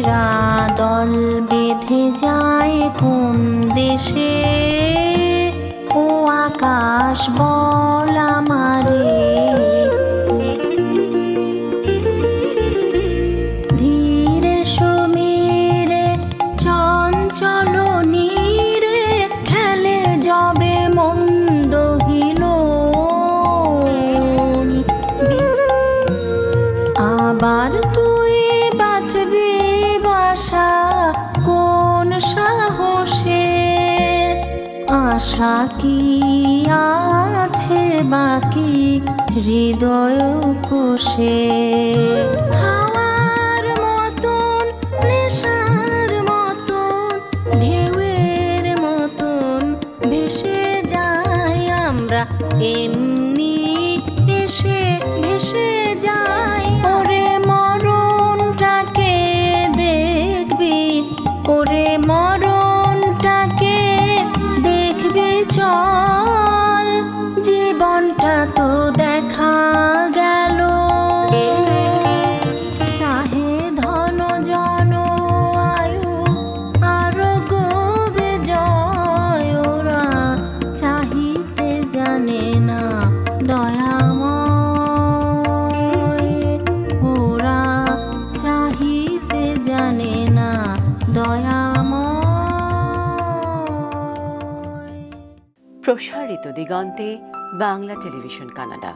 এরা দল বেঁধে যায় কোন দেশে? ও আকাশ বল আমারে। ধীরে মন্দ আবার তো আশা কি আছে বাকি? হৃদয় কোষে। হাওয়ার মতন, নেশার মতন, ঢেউয়ের মতন ভেসে যাই আমরা। এমনি এসে ভেসে যাই। ওরে মরণটাকে দেখবি, ওরে চল প্রসারিত দিগন্তে বাংলা টেলিভিশন কানাডা।